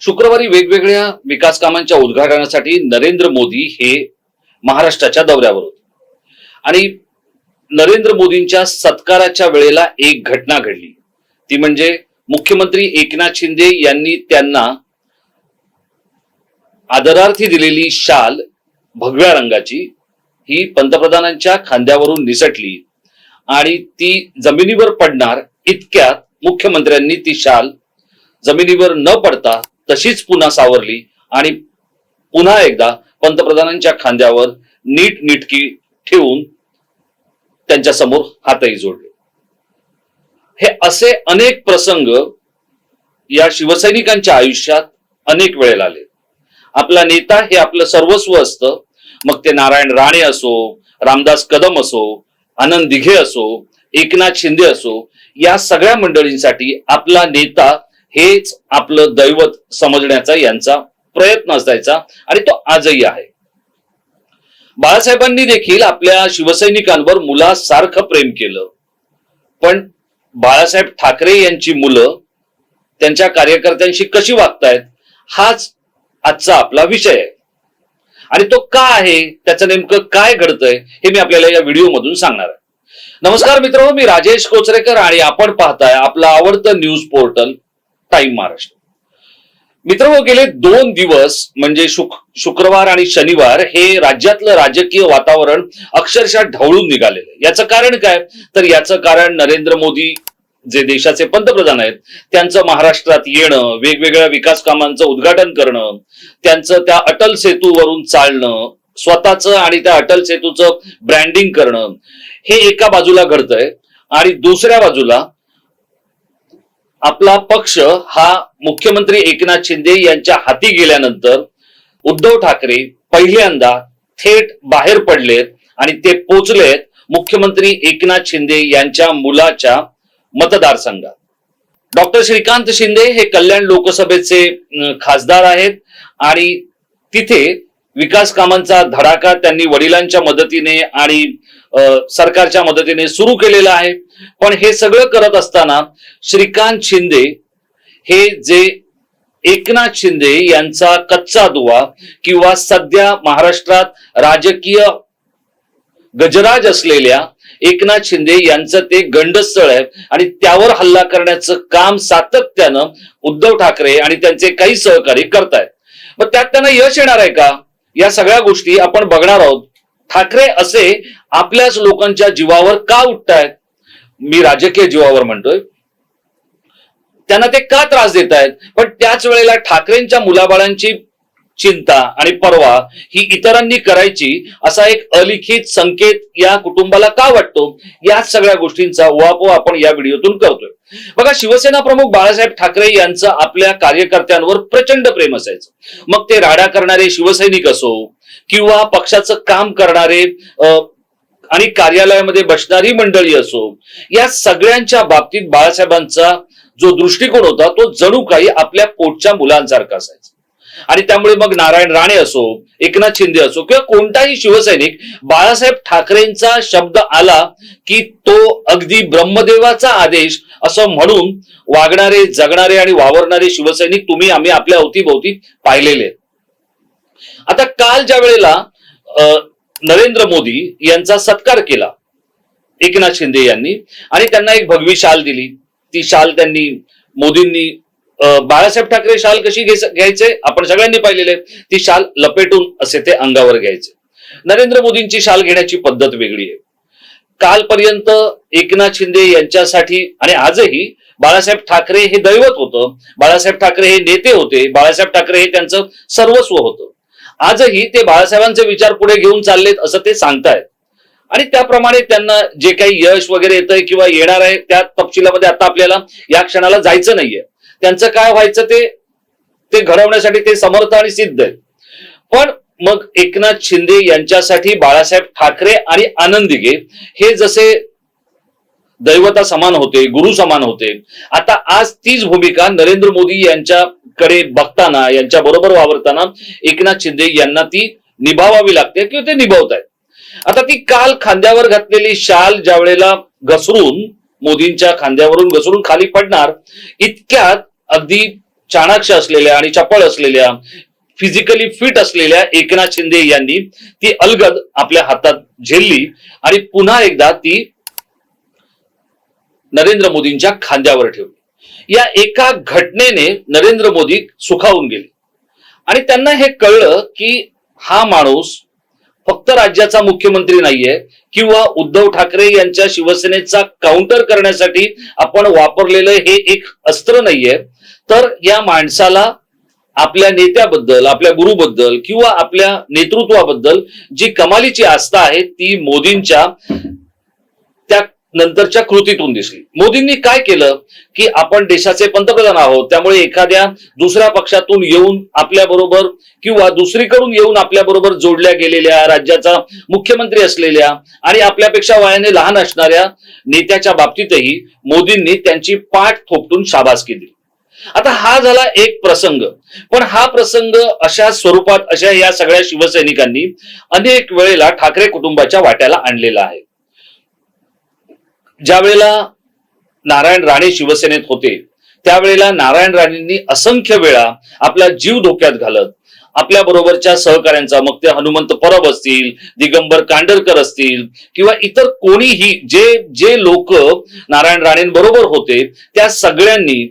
शुक्रवारी वेगवेगळ्या विकास कामांच्या उद्घाटनासाठी नरेंद्र मोदी हे महाराष्ट्राच्या दौऱ्यावर होते. आणि नरेंद्र मोदींच्या सत्काराच्या वेळेला एक घटना घडली. ती म्हणजे मुख्यमंत्री एकनाथ शिंदे यांनी त्यांना आदरार्थी दिलेली शाल भगव्या रंगाची ही पंतप्रधानांच्या खांद्यावरून निसटली आणि ती जमिनीवर पडणार इतक्यात मुख्यमंत्र्यांनी ती शाल जमिनीवर न पडता तशीच पुन्हा सावरली आणि पुन्हा एकदा पंतप्रधानांच्या खांद्यावर नीट नीटकी ठेवून त्यांच्यासमोर हातही जोडले. हे असे अनेक प्रसंग या शिवसैनिकांच्या आयुष्यात अनेक वेळेला आले. आपला नेता हे आपलं सर्वस्व असतं. मग ते नारायण राणे असो रामदास कदम असो आनंद दिघे असो एकनाथ शिंदे असो या सगळ्या मंडळींसाठी आपला नेता हेच आपलं दैवत समजण्याचा यांचा प्रयत्न असायचा आणि तो आजही आहे. बाळासाहेबांनी देखील आपल्या शिवसैनिकांवर मुलासारखं प्रेम केलं. पण बाळासाहेब ठाकरे यांची मुलं त्यांच्या कार्यकर्त्यांशी कशी वागतायत हाच आजचा आपला विषय आहे. आणि तो का आहे त्याचं नेमकं काय घडतंय हे मी आपल्याला या व्हिडिओ मधून सांगणार आहे. नमस्कार मित्र मी राजेश कोचरेकर आणि आपण पाहताय आपलं आवडतं न्यूज पोर्टल टाइम महाराष्ट्र मित्र गेले दोन दिवस म्हणजे शुक शुक्रवार आणि शनिवार हे राज्यातलं राजकीय वातावरण अक्षरशः ढवळून निघालेलं आहे. याचं कारण काय तर याचं कारण नरेंद्र मोदी जे देशाचे पंतप्रधान आहेत त्यांचं महाराष्ट्रात येणं वेगवेगळ्या विकास कामांचं उद्घाटन करणं त्यांचं त्या अटल सेतूवरून चालणं स्वतःचं आणि त्या अटल सेतूचं ब्रँडिंग करणं हे एका बाजूला घडतंय आणि दुसऱ्या बाजूला आपला पक्ष हा मुख्यमंत्री एकनाथ शिंदे यांच्या हाती गेल्यानंतर उद्धव ठाकरे पहिल्यांदा थेट बाहेर पडलेत आणि ते पोचलेत मुख्यमंत्री एकनाथ शिंदे यांच्या मुलाच्या मतदारसंघात. डॉक्टर श्रीकांत शिंदे हे कल्याण लोकसभेचे खासदार आहेत आणि तिथे विकास कामांचा धडाका त्यांनी वडिलांच्या मदतीने आणि सरकारच्या मदतीने सुरू केलेलं आहे. पण हे सगळं करत असताना श्रीकांत शिंदे हे जे एकनाथ शिंदे यांचा कच्चा दुवा किंवा सध्या महाराष्ट्रात राजकीय गजराज असलेल्या एकनाथ शिंदे यांचं ते गंडस्थळ आहे आणि त्यावर हल्ला करण्याचं काम सातत्यानं उद्धव ठाकरे आणि त्यांचे काही सहकारी करतायत. मग त्यात त्यांना यश येणार आहे का? या सगळ्या गोष्टी आपण बघणार आहोत. ठाकरे असे आपल्याच लोकांच्या जीवावर का उठतायत? मी राजकीय जीवावर म्हणतोय. त्यांना ते का त्रास देत आहेत पण त्याच वेळेला ठाकरेंच्या मुलाबाळांची चिंता आणि परवा ही इतरांनी करायची असा एक अलिखित संकेत या कुटुंबाला का वाटतो? या सगळ्या गोष्टींचा उहापोह आपण या व्हिडिओतून करतोय बघा शिवसेना प्रमुख बाळासाहेब ठाकरे यांचं आपल्या कार्यकर्त्यांवर प्रचंड प्रेम असायचं. मग ते राडा करणारे शिवसैनिक असो किंवा पक्षाचं काम करणारे आणि कार्यालयामध्ये बसणारी मंडळी असो या सगळ्यांच्या बाबतीत बाळासाहेबांचा जो दृष्टिकोन होता तो जणू काही आपल्या पोटच्या मुलांसारखा असायचा आणि त्यामुळे मग नारायण राणे असो एकनाथ शिंदे असो किंवा कोणताही शिवसैनिक बाळासाहेब ठाकरेंचा शब्द आला की तो अगदी ब्रह्मदेवाचा आदेश असं म्हणून वागणारे जगणारे आणि वावरणारे शिवसैनिक तुम्ही आम्ही आपल्या अवतीभोवती पाहिलेले आहेत. आता काल ज्या वेळेला नरेंद्र मोदी यांचा सत्कार केला एकनाथ शिंदे यांनी आणि त्यांना एक भगवी शाल दिली. ती शाल त्यांनी मोदींनी बाळासाहेब ठाकरे शाल कशी घ्यायचे? आपण सगळ्यांनी पाहिलेले. ती शाल लपेटून असे ते अंगावर घ्यायचे. नरेंद्र मोदींची शाल घेण्याची पद्धत वेगळी आहे. कालपर्यंत एकनाथ शिंदे यांच्यासाठी आणि आजही बाळासाहेब ठाकरे हे दैवत होतं. बाळासाहेब ठाकरे हे नेते होते. बाळासाहेब ठाकरे हे त्यांचं सर्वस्व होतं. आजही ते बाळासाहेबांचे विचार पुढे घेऊन चाललेत असं ते सांगतायत. आणि त्याप्रमाणे त्यांना जे काही यश वगैरे येतंय किंवा येणार आहे त्या तपशिलामध्ये आता आपल्याला या क्षणाला जायचं नाहीये. त्यांचं काय व्हायचं ते ते घडवण्यासाठी ते समर्थ आणि सिद्ध आहेत. पण मग एकनाथ शिंदे यांच्यासाठी बाळासाहेब ठाकरे आणि आनंद दिघे हे जसे दैवता समान होते गुरु समान होते. आता आज तीच भूमिका नरेंद्र मोदी यांच्या कडे बघताना यांच्या बरोबर वावरताना एकनाथ शिंदे यांना ती निभावावी लागते किंवा ते निभावत आहेत आता ती काल खांद्यावर घातलेली शाल ज्या वेळेला घसरून मोदींच्या खांद्यावरून घसरून खाली पडणार इतक्यात अगदी चाणाक्ष असलेल्या आणि चपळ असलेल्या फिजिकली फिट असलेल्या एकनाथ शिंदे यांनी ती अलगद आपल्या हातात झेलली आणि पुन्हा एकदा ती नरेंद्र मोदींच्या खांद्यावर ठेवली. या एका घटनेने नरेंद्र मोदी सुखावून गेले. आणि त्यांना हे कळलं की हा माणूस फक्त राज्याचा मुख्यमंत्री नाहीये किंवा उद्धव ठाकरे यांच्या शिवसेनेचा काउंटर करण्यासाठी आपण वापरलेलं हे एक अस्त्र नाहीये. तर या माणसाला आपल्या नेत्याबद्दल आपल्या गुरुबद्दल किंवा आपल्या नेतृत्वाबद्दल जी कमालीची आस्था आहे ती मोदींच्या नंतरच्या कृतीतून दिसली. मोदींनी काय केलं? की आपण देशाचे पंतप्रधान आहोत त्यामुळे एखाद्या दुसऱ्या पक्षातून येऊन आपल्या बरोबर किंवा दुसरीकडून येऊन आपल्या बरोबर जोडल्या गेलेल्या राज्याचा मुख्यमंत्री असलेल्या आणि आपल्यापेक्षा वयाने लहान असणाऱ्या नेत्याच्या बाबतीतही मोदींनी त्यांची पाठ थोपटून शाबासकी दिली आता हा झाला एक प्रसंग. पण हा प्रसंग अशा स्वरूपात अशा या सगळ्या शिवसैनिकांनी अनेक वेळेला ठाकरे कुटुंबाच्या वाट्याला आणलेला आहे. ज्या वेळेला नारायण राणे शिवसेनेत होते त्यावेळेला नारायण राणेंनी असंख्य वेळा आपला जीव धोक्यात घालत आपल्या बरोबरच्या सहकाऱ्यांचा मग ते हनुमंत परब असतील दिगंबर कांडरकर असतील किंवा इतर कोणीही जे जे लोक नारायण राणेंबरोबर होते त्या सगळ्यांनी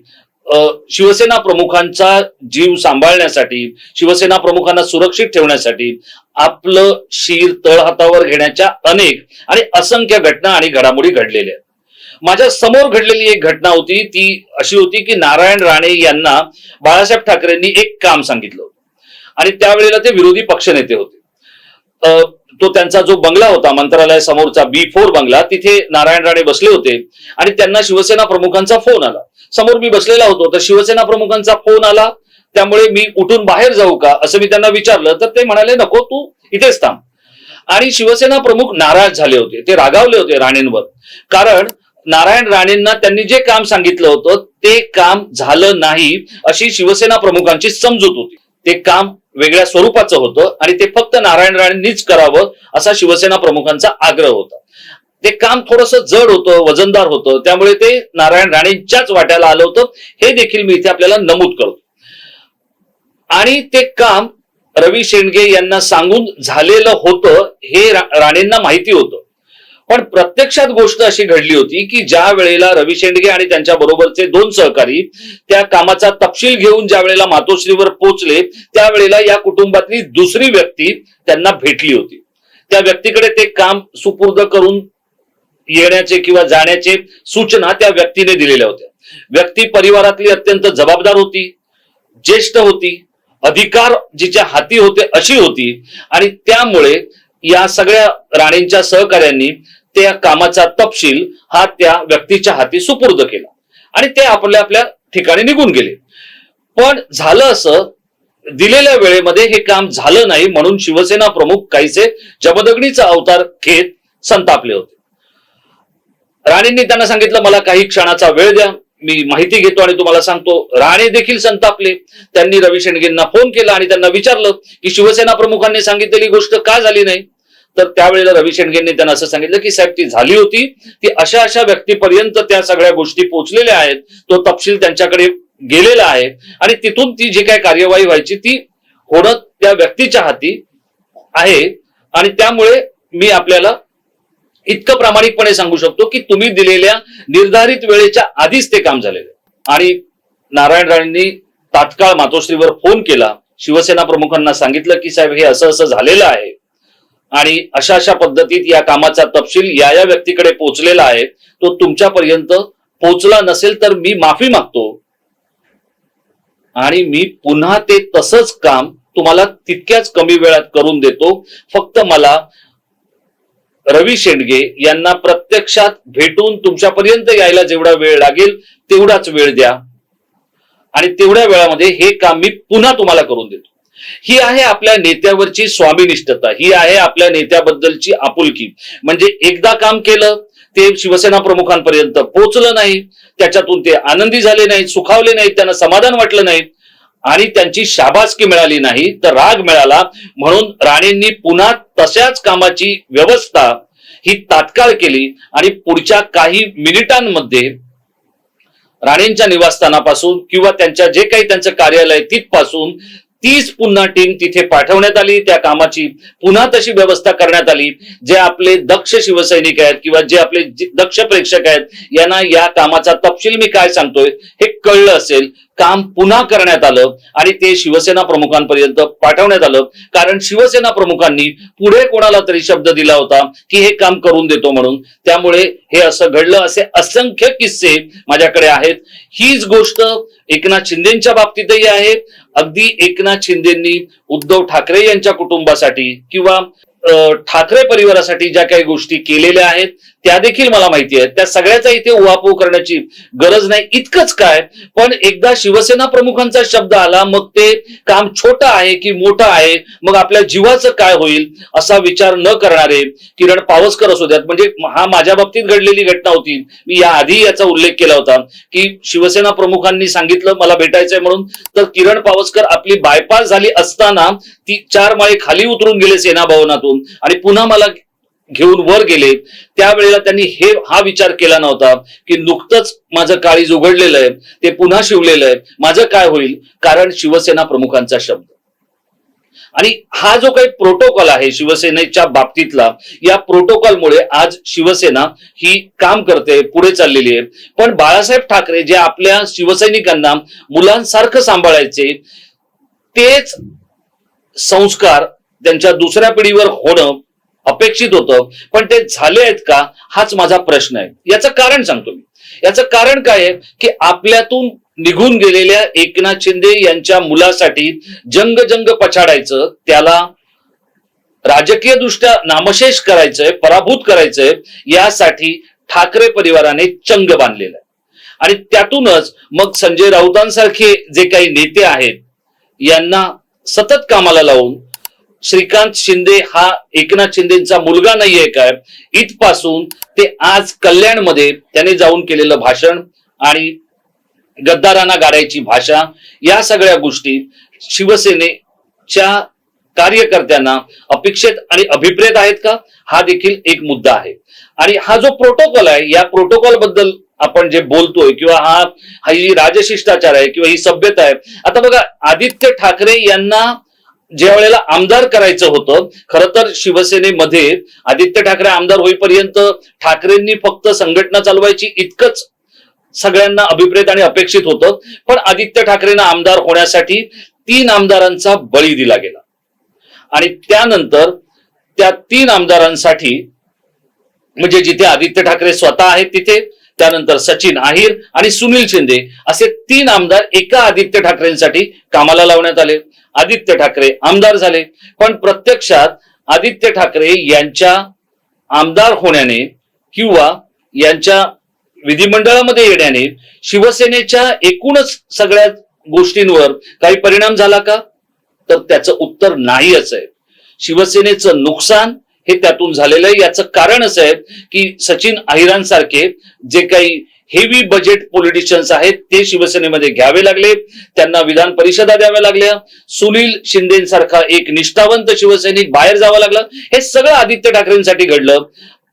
शिवसेना प्रमुखांचा जीव सांभाळण्यासाठी शिवसेना प्रमुखांना सुरक्षित ठेवण्यासाठी आपलं शिर तळहातावर घेण्याच्या अनेक आणि असंख्य घटना आणि घडामोडी घडलेल्या आहेत. माझ्यासमोर घडलेली एक घटना होती ती अशी होती की नारायण राणे यांना बाळासाहेब ठाकरेंनी एक काम सांगितलं होतं. आणि त्यावेळेला ते विरोधी पक्षनेते होते. तो त्यांचा जो बंगला होता मंत्रालय समोरचा बी फोर बंगला तिथे नारायण राणे बसले होते आणि त्यांना शिवसेना प्रमुखांचा फोन आला. समोर मी बसलेला होतो तर शिवसेना प्रमुखांचा फोन आला त्यामुळे मी उठून बाहेर जाऊ का असं मी त्यांना विचारलं तर ते म्हणाले नको तू इथेच थांब. आणि शिवसेना प्रमुख नाराज झाले होते ते रागावले होते राणेंवर. कारण नारायण राणेंना त्यांनी जे काम सांगितलं होतं ते काम झालं नाही अशी शिवसेना प्रमुखांची समजूत होती. ते काम वेगळ्या स्वरूपाचं होतं आणि ते फक्त नारायण राणेंनीच करावं असा शिवसेना प्रमुखांचा आग्रह होता. ते काम थोडस जड होतं वजनदार होतं त्यामुळे ते नारायण राणेंच्याच वाट्याला आलं होतं. हे देखील मी इथे आपल्याला नमूद करतो. आणि ते काम रवी शेंडगे यांना सांगून झालेलं होतं हे राणेंना माहिती होतं. पण प्रत्यक्षात गोष्ट अशी घडली होती की ज्या वेळेला रवी शेंडगे आणि त्यांच्या बरोबरचे दोन सहकारी त्या कामाचा तपशील घेऊन ज्या वेळेला मातोश्रीवर पोहोचले त्यावेळेला या कुटुंबातली दुसरी व्यक्ती त्यांना भेटली होती. त्या व्यक्तीकडे ते काम सुपूर्द करून येण्याचे किंवा जाण्याचे सूचना त्या व्यक्तीने दिलेल्या होत्या. व्यक्ती परिवारातली अत्यंत जबाबदार होती ज्येष्ठ होती अधिकार जिच्या हाती होते अशी होती आणि त्यामुळे या सगळ्या राणेंच्या सहकाऱ्यांनी त्या कामाचा तपशील हा त्या व्यक्तीच्या हाती सुपूर्द केला. आणि ते आपल्या आपल्या ठिकाणी निघून गेले. पण झालं असं दिलेल्या वेळेमध्ये हे काम झालं नाही म्हणून शिवसेना प्रमुख काहीसे जमदग्नीचा अवतार घेत संतापले होते. राणेंनी त्यांना सांगितलं मला काही क्षणाचा वेळ द्या मी माहिती घेतो आणि तुम्हाला सांगतो. राणे देखील संतापले. त्यांनी रवी शेंडगेंना फोन केला आणि त्यांना विचारलं की शिवसेना प्रमुखांनी सांगितलेली गोष्ट का झाली नाही? तर त्यावेळेला रवी शेंडगेंनी त्यांना असं सांगितलं की साहेब ती झाली होती ती अशा अशा व्यक्तीपर्यंत त्या सगळ्या गोष्टी पोहोचलेल्या आहेत तो तपशील त्यांच्याकडे गेलेला आहे आणि तिथून ती जी काय कार्यवाही व्हायची ती होणं त्या व्यक्तीच्या हाती आहे. आणि त्यामुळे मी आपल्याला इतकं प्रामाणिकपणे सांगू शकतो की तुम्ही दिलेल्या निर्धारित वेळेच्या आधीच ते काम झालेलं आहे. आणि नारायण राणेंनी तात्काळ मातोश्रीवर फोन केला. शिवसेना प्रमुखांना सांगितलं की साहेब हे असं असं झालेलं आहे. आणि अशा अशा पद्धतीत या कामाचा तपशील या या व्यक्तीकडे पोहोचलेला आहे. तो तुमच्यापर्यंत पोहोचला नसेल तर मी माफी मागतो. आणि मी पुन्हा ते तसंच काम तुम्हाला तितक्याच कमी वेळात करून देतो. फक्त मला रवी शेंडगे यांना प्रत्यक्षात भेटून तुमच्यापर्यंत यायला जेवढा वेळ लागेल तेवढाच वेळ द्या. आणि तेवढ्या वेळामध्ये हे काम मी पुन्हा तुम्हाला करून देतो. ही आहे आपल्या नेत्यावरची स्वामीनिष्ठता ही आहे आपल्या नेत्याबद्दलची आपुलकी. म्हणजे एकदा काम केलं ते शिवसेना प्रमुखांपर्यंत पोहोचलं नाही त्याच्यातून ते आनंदी झाले नाहीत सुखावले नाहीत त्यांना समाधान वाटलं नाही आणि त्यांची शाबासकी मिळाली नाही तर राग मिळाला. म्हणून राणेंनी पुन्हा तशाच कामाची व्यवस्था ही तात्काळ केली आणि पुढच्या काही मिनिटांमध्ये राणेंच्या निवासस्थानापासून किंवा त्यांच्या जे काही त्यांचं कार्यालय तिथपासून तीच पुन्हा टीम तिथे पाठवण्यात आली त्या कामाची पुन्हा तशी व्यवस्था करण्यात आली. जे आपले दक्ष शिवसैनिक आहेत किंवा जे आपले दक्ष प्रेक्षक आहेत यांना या कामाचा तपशील मी काय सांगतोय हे कळलं असेल. काम पुन्हा करण्यात आलं आणि ते शिवसेना प्रमुखांपर्यंत पाठवण्यात आलं. कारण शिवसेना प्रमुखांनी पुढे कोणाला तरी शब्द दिला होता की हे काम करून देतो म्हणून. त्यामुळे हे असं घडलं. असे असंख्य किस्से माझ्याकडे आहेत. हीच गोष्ट एकनाथ शिंदेच्या बाबतीतही आहे. अगदी एकनाथ शिंदेंनी उद्धव ठाकरे यांच्या कुटुंबासाठी किंवा ठाकरे परिवारासाठी ज्या काही गोष्टी केलेल्या आहेत त्या देखील मला माहिती आहेत. त्या सगळ्याचा इथे उहापोह करण्याची गरज नाही. इतकंच काय पण एकदा शिवसेना प्रमुखांचा शब्द आला मग ते काम छोटं आहे की मोठं आहे मग आपल्या जीवाचं काय होईल असा विचार न करणारे किरण पावसकर असू द्यात. म्हणजे हा माझ्या बाबतीत घडलेली घटना होती. मी या आधी याचा उल्लेख केला होता की शिवसेना प्रमुखांनी सांगितलं मला भेटायचंय म्हणून. तर किरण पावसकर आपली बायपास झाली असताना ती चार माळे खाली उतरून गेले सेना भवनातून. आणि पुन्हा मला घेऊन वर गेले त्यावेळेला त्यांनी हे हा विचार केला नव्हता की नुकतंच माझं काळीज उघडलेलं आहे ते पुन्हा शिवलेलं आहे माझं काय होईल? कारण शिवसेना प्रमुखांचा शब्द. आणि हा जो काही प्रोटोकॉल आहे शिवसेनेच्या बाबतीतला या प्रोटोकॉलमुळे आज शिवसेना ही काम करते पुढे चाललेली आहे. पण बाळासाहेब ठाकरे जे आपल्या शिवसैनिकांना मुलांसारखं सांभाळायचे तेच संस्कार त्यांच्या दुसऱ्या पिढीवर होणं अपेक्षित होतं. पण ते झाले आहेत का? हाच माझा प्रश्न आहे. याचं कारण सांगतो मी. याचं कारण काय आहे? की आपल्यातून निघून गेलेल्या एकनाथ शिंदे यांच्या मुलासाठी जंग जंग पछाडायचं त्याला राजकीय दृष्ट्या नामशेष करायचंय पराभूत करायचंय यासाठी ठाकरे परिवाराने चंग बांधलेला आहे. आणि त्यातूनच मग संजय राऊतांसारखे जे काही नेते आहेत यांना सतत कामाला लावून श्रीकांत शिंदे हा एकनाथ शिंदेचा मुलगा नाहीये काय? इथपासून ते आज कल्याणमध्ये त्याने जाऊन केलेलं भाषण आणि गद्दारांना गाडायची भाषा या सगळ्या गोष्टी शिवसेनेच्या कार्यकर्त्यांना अपेक्षित आणि अभिप्रेत आहेत का? हा देखील एक मुद्दा आहे. आणि हा जो प्रोटोकॉल आहे या प्रोटोकॉलबद्दल आपण जे बोलतोय किंवा हा हा ही राजशिष्टाचार आहे किंवा ही सभ्यता आहे आता बघा आदित्य ठाकरे यांना ज्या वेळेला आमदार करायचं होतं खर तर शिवसेनेमध्ये आदित्य ठाकरे आमदार होईपर्यंत ठाकरेंनी फक्त संघटना चालवायची इतकंच सगळ्यांना अभिप्रेत आणि अपेक्षित होतं. पण आदित्य ठाकरेंना आमदार होण्यासाठी तीन आमदारांचा बळी दिला गेला. आणि त्यानंतर त्या तीन आमदारांसाठी म्हणजे जिथे आदित्य ठाकरे स्वतः आहेत तिथे त्यानंतर सचिन अहिर आणि सुनील शिंदे असे तीन आमदार एका आदित्य ठाकरेंसाठी कामाला लावण्यात आले. आदित्य ठाकरे आमदार झाले. पण प्रत्यक्षात आदित्य ठाकरे यांच्या आमदार होण्याने किंवा यांच्या विधिमंडळामध्ये येण्याने शिवसेनेच्या एकूणच सगळ्या गोष्टींवर काही परिणाम झाला का? तर त्याचं उत्तर नाही असं आहे. शिवसेनेचं नुकसान हे त्यातून झालेलं आहे. याचं कारण असं आहे की सचिन अहिरांसारखे जे काही हेवी बजेट पॉलिटिशियन्स आहेत ते शिवसेनेमध्ये घ्यावे लागले. त्यांना विधान परिषदा द्याव्या लागल्या. सुनील शिंदेसारखा एक निष्ठावंत शिवसैनिक बाहेर जावं लागलं. हे सगळं आदित्य ठाकरेंसाठी घडलं.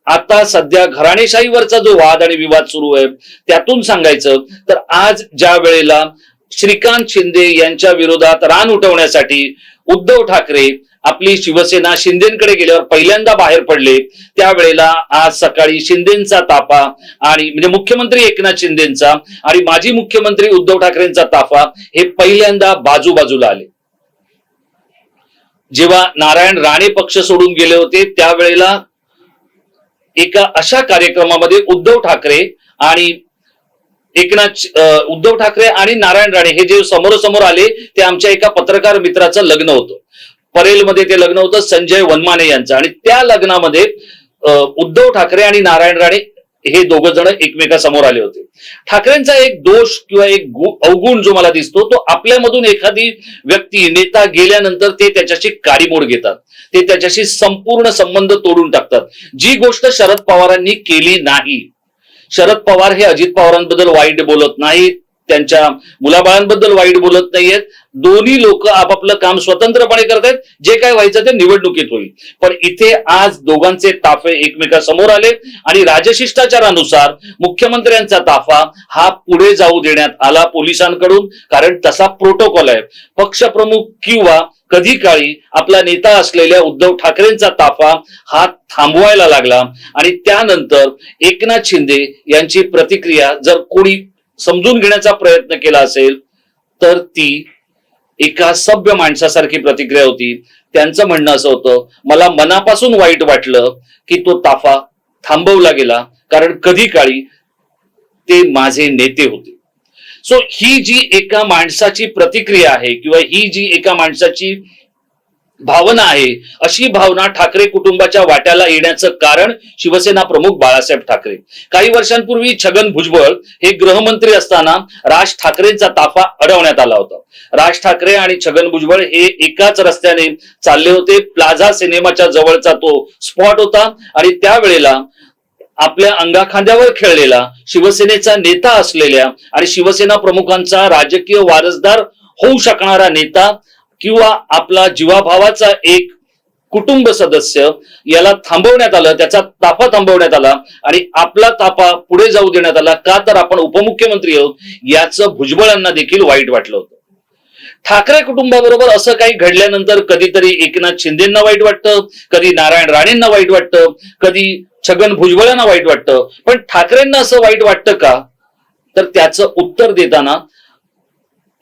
आता सध्या घराणेशाहीवरचा जो वाद आणि विवाद सुरू आहे त्यातून सांगायचं तर आज ज्या वेळेला श्रीकांत शिंदे यांच्या विरोधात रान उठवण्यासाठी उद्धव ठाकरे आपली शिवसेना शिंदेकडे गेल्यावर पहिल्यांदा बाहेर पडले त्यावेळेला आज सकाळी शिंदेचा ताफा आणि म्हणजे मुख्यमंत्री एकनाथ शिंदेचा आणि माजी मुख्यमंत्री उद्धव ठाकरेंचा ताफा हे पहिल्यांदा बाजूबाजूला आले. जेव्हा नारायण राणे पक्ष सोडून गेले होते त्यावेळेला एका अशा कार्यक्रमामध्ये उद्धव ठाकरे आणि एकनाथ उद्धव ठाकरे आणि नारायण राणे हे जे समोरासमोर आले ते आमच्या एका पत्रकार मित्राचं लग्न होतं. परेलमध्ये ते लग्न होतं संजय वनमाने यांचं. आणि त्या लग्नामध्ये उद्धव ठाकरे आणि नारायण राणे हे दोघ जण एकमेकासमोर आले होते. ठाकरेंचा एक दोष किंवा एक गु- अवगुण जो मला दिसतो तो आपल्यामधून एखादी व्यक्ती नेता गेल्यानंतर ते त्याच्याशी काडीमोड घेतात. ते त्याच्याशी संपूर्ण संबंध तोडून टाकतात. जी गोष्ट शरद पवारांनी केली नाही शरद पवार हे अजित पवारांबद्दल वाईट बोलत नाहीत. त्यांच्या मुलाबाळांबद्दल वाईट बोलत नाहीयेत. दोन्ही लोक आपापलं काम स्वतंत्रपणे करतायत. जे काय व्हायचं ते निवडणुकीत होईल. पण इथे आज दोघांचे ताफे एकमेकांसमोर आले आणि राजशिष्टाचारानुसार मुख्यमंत्र्यांचा ताफा हा पुढे जाऊ देण्यात आला पोलिसांकडून कारण तसा प्रोटोकॉल आहे. पक्षप्रमुख किंवा कधी काळी आपला नेता असलेल्या उद्धव ठाकरेंचा ताफा हा थांबवायला लागला आणि त्यानंतर एकनाथ शिंदे यांची प्रतिक्रिया जर कोणी समजून घेण्याचा प्रयत्न केला असेल तर ती एका सभ्य माणसासारखी प्रतिक्रिया होती. त्यांचं म्हणणं असं होतं मला मनापासून वाईट वाटलं की तो ताफा थांबवला गेला कारण कधी काळी ते माझे नेते होते. सो ही जी एका माणसाची प्रतिक्रिया आहे किंवा ही जी एका माणसाची भावना आहे. अशी भावना ठाकरे कुटुंबाच्या वाट्याला येण्याचं कारण शिवसेना प्रमुख बाळासाहेब ठाकरे. काही वर्षांपूर्वी छगन भुजबळ हे गृहमंत्री असताना राज ठाकरेंचा ताफा अडवण्यात आला होता. राज ठाकरे आणि छगन भुजबळ हे एकाच रस्त्याने चालले होते. प्लाझा सिनेमाच्या जवळचा तो स्पॉट होता आणि त्यावेळेला आपल्या अंगाखांद्यावर खेळलेला शिवसेनेचा नेता असलेल्या आणि शिवसेना प्रमुखांचा राजकीय वारसदार होऊ शकणारा नेता किंवा आपला जीवाभावाचा एक कुटुंब सदस्य याला थांबवण्यात आलं त्याचा ताफा थांबवण्यात आला आणि आपला ताफा पुढे जाऊ देण्यात आला का तर आपण उपमुख्यमंत्री आहोत याचं भुजबळांना देखील वाईट वाटलं होतं. ठाकरे कुटुंबाबरोबर असं काही घडल्यानंतर कधीतरी एकनाथ शिंदेना वाईट वाटतं कधी नारायण राणेंना वाईट वाटतं कधी छगन भुजबळांना वाईट वाटतं. पण ठाकरेंना असं वाईट वाटतं का? तर त्याचं उत्तर देताना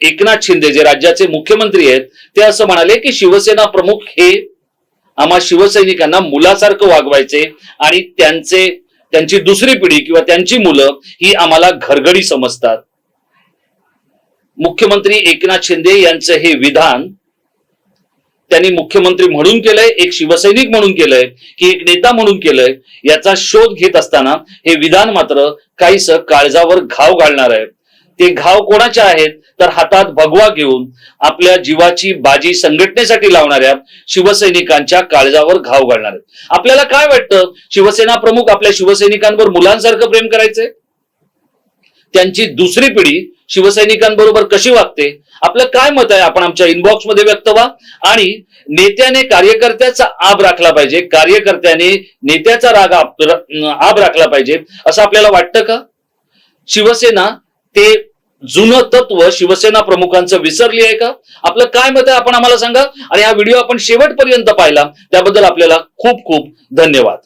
एकनाथ शिंदे जे राज्याचे मुख्यमंत्री आहेत ते असं म्हणाले की शिवसेना प्रमुख हे आम्हा शिवसैनिकांना मुलासारखं वागवायचे आणि त्यांचे त्यांची दुसरी पिढी किंवा त्यांची मुलं ही आम्हाला घरगडी समजतात. मुख्यमंत्री एकनाथ शिंदे यांचं हे विधान त्यांनी मुख्यमंत्री म्हणून केलंय एक शिवसैनिक म्हणून केलंय की एक नेता म्हणून केलंय याचा शोध घेत असताना हे विधान मात्र काहीस काळजावर घाव घालणार आहे. ते घाव कोणाचे आहेत? तर हातात भगवा घेऊन आपल्या जीवाची बाजी संघटनेसाठी लावणाऱ्या शिवसैनिकांच्या काळजावर घाव घालणार आहेत. आपल्याला काय वाटतं? शिवसेना प्रमुख आपल्या शिवसैनिकांवर मुलांसारखं प्रेम करायचंय? त्यांची दुसरी पिढी शिवसैनिकांबरोबर कशी वागते? आपलं काय मत आहे? आपण आमच्या इनबॉक्समध्ये व्यक्त व्हा. आणि नेत्याने कार्यकर्त्याचा आब राखला पाहिजे. कार्यकर्त्याने नेत्याचा राग आप- आब राखला पाहिजे. असं आपल्याला वाटतं का? शिवसेना ते जुनं तत्व शिवसेना प्रमुखांचं विसरली आहे का? आपलं काय मत आहे? आपण आम्हाला सांगा. आणि हा व्हिडिओ आपण शेवटपर्यंत पाहिला. त्याबद्दल आपल्याला खूप खूप धन्यवाद.